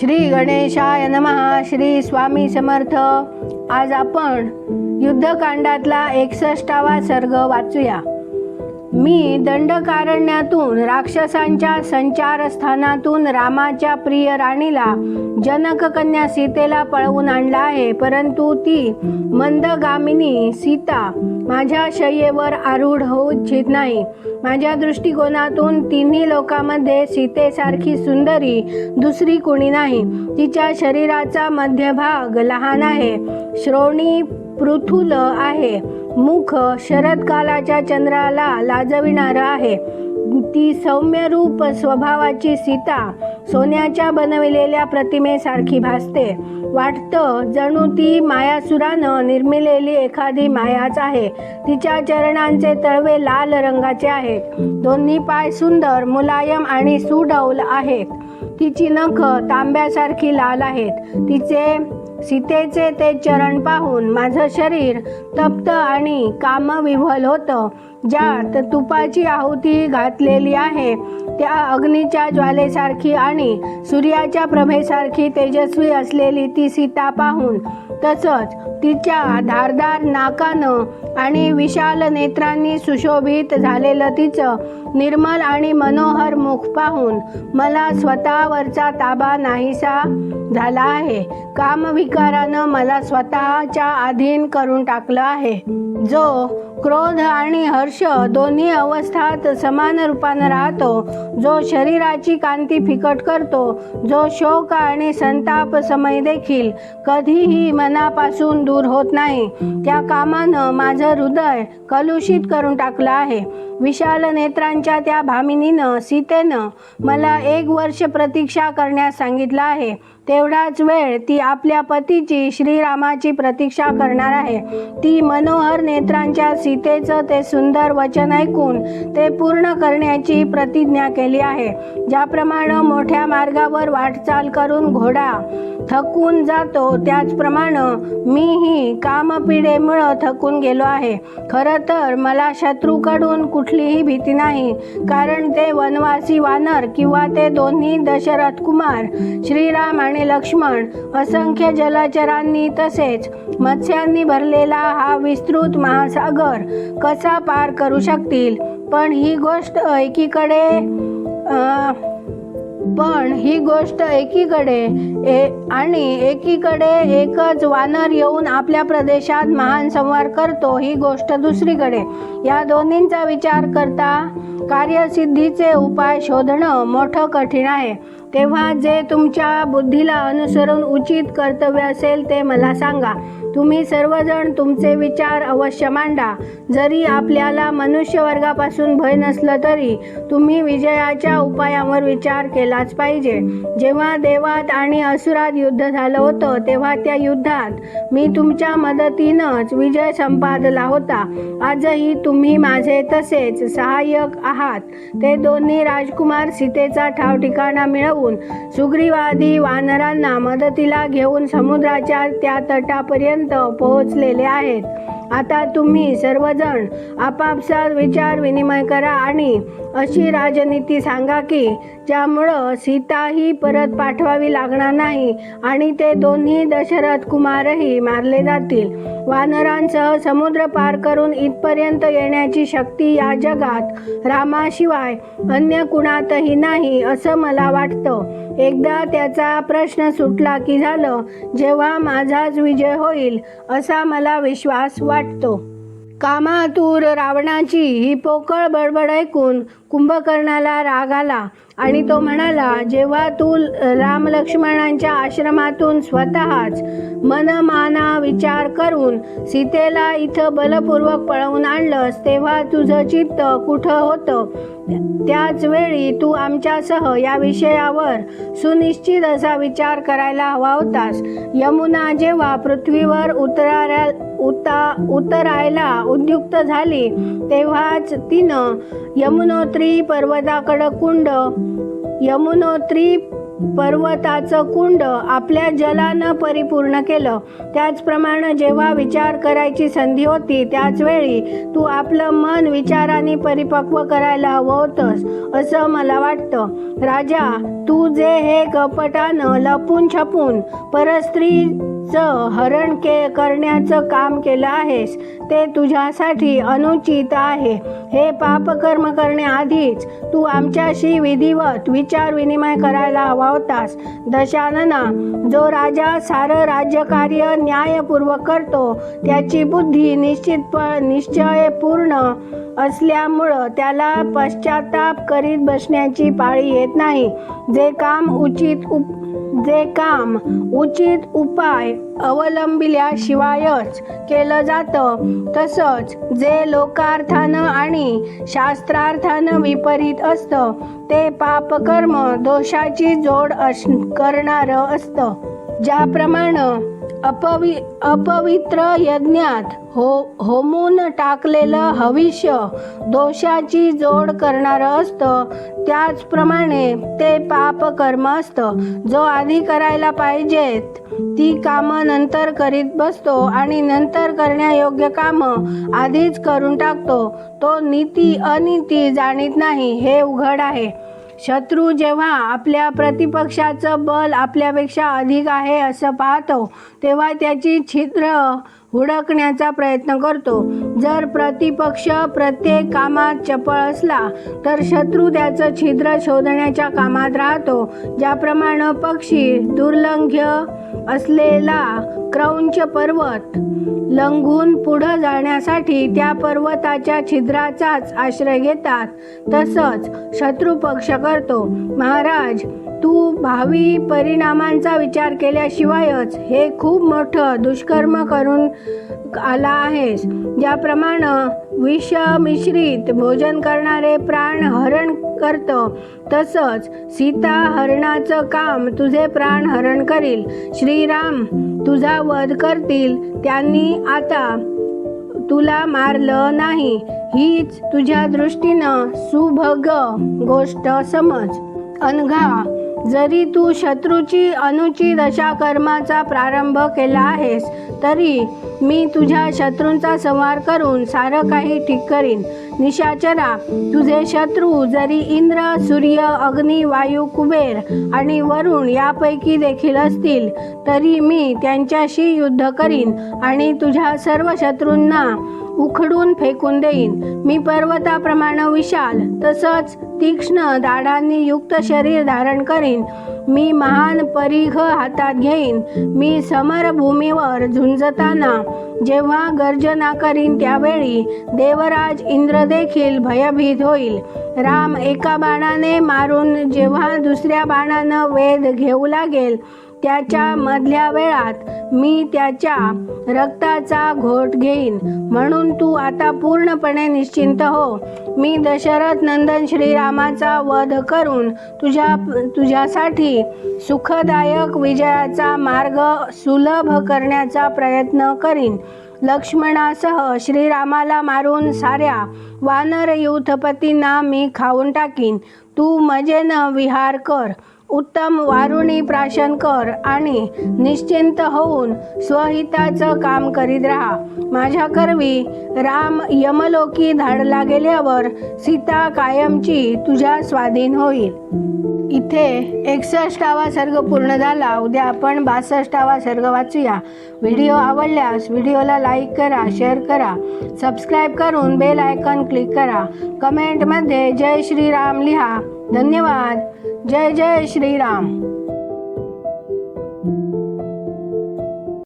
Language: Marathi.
श्री गणेशाय नमहा श्री स्वामी समर्थ. आज आपण युद्धकांडातला एकसष्टावा सर्ग वाचूया. मी दंडकारण्यातून राक्षसांच्या संचारस्थानातून रामाच्या प्रिय राणीला जनक कन्या सीतेला पळवून आणला आहे. परंतु ती मंदगामिनी सीता माझ्या शय्येवर आरूढ होऊ इच्छित नाही. माझ्या दृष्टिकोनातून तिन्ही लोकांमध्ये सीतेसारखी सुंदरी दुसरी कुणी नाही. तिच्या शरीराचा मध्यभाग लहान आहे. श्रोणी पृथुल आहे. मुख शरदकालाच्या चंद्राला लाजविणारं आहे. ती सौम्य रूप स्वभावाची सीता सोन्याच्या बनविलेल्या प्रतिमेसारखी भासते. वाटतं जणू ती मायासुरानं निर्मिलेली एखादी मायाच आहे. तिच्या चरणांचे तळवे लाल रंगाचे आहेत. दोन्ही पाय सुंदर मुलायम आणि सुडौल आहेत. तिची नख तांब्यासारखी लाल आहेत. तिचे सीतेचे ते चरण पाहून माझं शरीर तप्त आणि कामविव्हल होतं. ज्यात तुपाची आहुती घातलेली आहे त्या अग्नीच्या ज्वालेसारखी आणि सूर्याच्या प्रभेसारखी तेजस्वी असलेली ती सीता पाहून तसंच तिच्या धारदार नाकानं आणि विशाल नेत्रांनी सुशोभित झालेलं तिचं निर्मल आणि मनोहर मुख पाहून मला स्वतःवरचा ताबा नाहीसा झाला आहे. कामविकारानं मला स्वतःच्या अधीन करून टाकलं आहे. जो क्रोध आणि हर्ष दोन्ही अवस्थात समान रूपानं राहतो. जो शरीराची कांती फिकट करतो जो शोक आणि संताप समय देखील कधीही मनापासून दूर होत नाही त्या कामानं माझं हृदय कलुषित करून टाकलं आहे. विशाल नेत्रांच्या त्या भामिनीनं सीतेनं मला एक वर्ष प्रतीक्षा करण्यास सांगितलं आहे. तेवढाच वेळ ती आपल्या पतीची श्रीरामाची प्रतीक्षा करणार आहे. ती मनोहर नेत्रांच्या सीतेचं ते सुंदर वचन ऐकून ते पूर्ण करण्याची प्रतिज्ञा केली आहे. ज्याप्रमाणे मोठ्या मार्गावर वाटचाल करून घोडा थकून जातो त्याचप्रमाणे मीही कामपिढेमुळं थकून गेलो आहे. खरं तर मला शत्रूकडून कुठलीही भीती नाही कारण ते वनवासी वानर किंवा ते दोन्ही दशरथ कुमार श्रीराम आणि लक्ष्मण असंख्य जलचरांनी तसेच मत्स्यांनी भरलेला हा विस्तृत महासागर कसा पार करू शकतील? पण ही गोष्ट एकीकडे पण ही गोष्ट एकीकडे ए आणि एकीकडे एकच वानर येऊन आपल्या प्रदेशात महान संवार करतो ही गोष्ट दुसरीकडे. या दोन्हींचा विचार करता कार्यसिद्धीचे उपाय शोधणं मोठं कठीण आहे. तेव्हा जे तुमच्या बुद्धीला अनुसरून उचित कर्तव्य असेल ते मला सांगा. तुम्ही सर्वजण तुमचे विचार अवश्य मांडा. जरी आपल्याला मनुष्य वर्गापासून भय नसलं तरी तुम्ही विजयाच्या उपायावर विचार केलाच पाहिजे. जेव्हा देवात आणि असुरात युद्ध झालं होतं तेव्हा त्या युद्धात मी तुमच्या मदतीनंच विजय संपादला होता. आजही तुम्ही माझे तसेच सहाय्यक आहात. ते दोन्ही राजकुमार सीतेचा ठाव ठिकाणा मिळवून सुग्रीवादी वानरांना मदतीला घेऊन समुद्राच्या त्या तटापर्यंत पोहोचलेले आहेत. आता तुम्ही सर्वजण आपापसात विचार विनिमय करा आणि अशी राजनीती सांगा की ज्यामुळं सीताही परत पाठवावी लागणार नाही आणि ते दोन्ही दशरथ कुमारही मारले जातील. वानरांसह समुद्र पार करून इथपर्यंत येण्याची शक्ती या जगात रामाशिवाय अन्य कुणातही नाही असं मला वाटतं. एकदा त्याचा प्रश्न सुटला की झालं जेव्हा माझाच विजय होईल असा मला विश्वास वाटतो. कामातूर रावणाची ही पोकळ बडबड ऐकून कुंभकर्णाला राग आला आणि तो म्हणाला जेव्हा तू राम लक्ष्मणांच्या आश्रमातून स्वतःच मनमाना विचार करून सीतेला इथं बलपूर्वक पळवून आणलंस तेव्हा तुझं चित्त कुठं होतं? त्याच वेळी तू आमच्यासह या विषयावर सुनिश्चित असा विचार करायला हवा होतास. यमुना जेव्हा पृथ्वीवर उतरायला उता उतरायला उद्युक्त झाली तेव्हाच तिनं यमुनोत्री पर्वताकडं कुंड. यमुनोत्री पर्वताचं कुंड आपल्या जलानं परिपूर्ण केलं. त्याचप्रमाणे जेव्हा विचार करायची संधी होती त्याच वेळी तू आपलं मन विचाराने परिपक्व करायला हवं होतंस असं मला वाटतं. राजा तू जे हे कपटानं लपून छपून चं हरण के करण्याचं काम केलं आहेस ते तुझ्यासाठी अनुचित आहे. हे पापकर्म करण्याआधीच तू आमच्याशी विधिवत विचार विनिमय करायला हवा होतास. दशानना जो राजा सारं राज्यकार्य न्यायपूर्वक करतो त्याची बुद्धी निश्चित निश्चयपूर्ण असल्यामुळं त्याला पश्चाताप करीत बसण्याची पाळी येत नाही. जे काम उचित उप जे काम उचित उपाय अवलंबिल्याशिवायच केलं जातं तसंच जे लोकार्थानं आणि शास्त्रार्थानं विपरीत असतं ते पापकर्म दोषाची जोड अस करणारं असतं. ज्याप्रमाणे अपवि अपवित्र यज्ञात हो होमून टाकलेलं हविष्य दोषाची जोड करणारं असतं त्याचप्रमाणे ते पाप कर्म असतं. जो आधी करायला पाहिजेत ती कामं नंतर करीत बसतो आणि नंतर करण्यायोग्य कामं आधीच करून टाकतो. तो नीती अनिती जाणीत नाही हे उघड आहे. शत्रू जेव्हा आपल्या प्रतिपक्षाचं बल आपल्यापेक्षा अधिक आहे असं पाहतो तेव्हा त्याची छिद्र हुडकण्याचा प्रयत्न करतो. जर प्रतिपक्ष प्रत्येक कामात चपळ असला तर शत्रू त्याचं छिद्र शोधण्याच्या कामात राहतो. ज्याप्रमाणे पक्षी दुर्लंघ्य असलेला क्रौंच पर्वत लंघून पुढं जाण्यासाठी त्या पर्वताच्या छिद्राचाच आश्रय घेतात. तसंच शत्रू पक्ष करतो. महाराज तू भावी परिणामांचा विचार केल्याशिवायच हे खूप मोठं दुष्कर्म करून आला आहेस. ज्याप्रमाणे विष मिश्रित भोजन करणारे प्राण हरण करतं. तसंच सीता हरणाचं काम तुझे प्राण हरण करील. श्रीराम तुझा वध करतील. त्यांनी आता तुला मारलं नाही. हीच तुझ्या दृष्टीनं सुभग गोष्ट समज. अनघा जरी तू शत्रूची अनुची दशा कर्माचा प्रारंभ केला आहेस तरी मी तुझ्या शत्रूंचा संहार करून सारं काही ठीक करीन. निशाचरा तुझे शत्रू जरी इंद्र सूर्य अग्नी वायू कुबेर आणि वरुण यापैकी देखील असतील तरी मी त्यांच्याशी युद्ध करीन आणि तुझ्या सर्व शत्रूंना उखडून फेकून देईन. मी पर्वताप्रमाणे विशाल तसंच तीक्ष्ण दाढांनी युक्त शरीर धारण करीन. मी महान परीघ हातात घेईन. मी समरभूमीवर झुंजताना जेव्हा गर्जना करीन त्यावेळी देवराज इंद्र देखील भयभीत होईल. राम एका बाणाने मारून जेव्हा दुसऱ्या बाणानं वेध घेऊ लागेल त्याच्या मधल्या वेळात मी त्याच्या रक्ताचा घोट घेईन. म्हणून तू आता पूर्णपणे निश्चिंत हो. मी दशरथ नंदन श्रीरामाचा वध करून तुझ्या तुझ्यासाठी सुखदायक विजयाचा मार्ग सुलभ करण्याचा प्रयत्न करीन. लक्ष्मणासह श्रीरामाला मारून साऱ्या वानर युथपतींना मी खाऊन टाकीन. तू मजेनं विहार कर. उत्तम वारुणी प्राशन कर आणि निश्चिंत होऊन स्वहिताचं काम करीत राहा. माझ्या करवी राम यमलोकी धाडला गेल्यावर सीता कायमची तुझ्या स्वाधीन होईल. इथे एकसष्टावा सर्ग पूर्ण झाला. उद्या आपण बासष्टावा सर्ग वाचूया. व्हिडिओ आवडल्यास व्हिडिओला लाईक करा शेअर करा. सबस्क्राईब करून बेल आयकॉन क्लिक करा. कमेंटमध्ये जय श्रीराम लिहा. धन्यवाद. जय जय श्रीराम.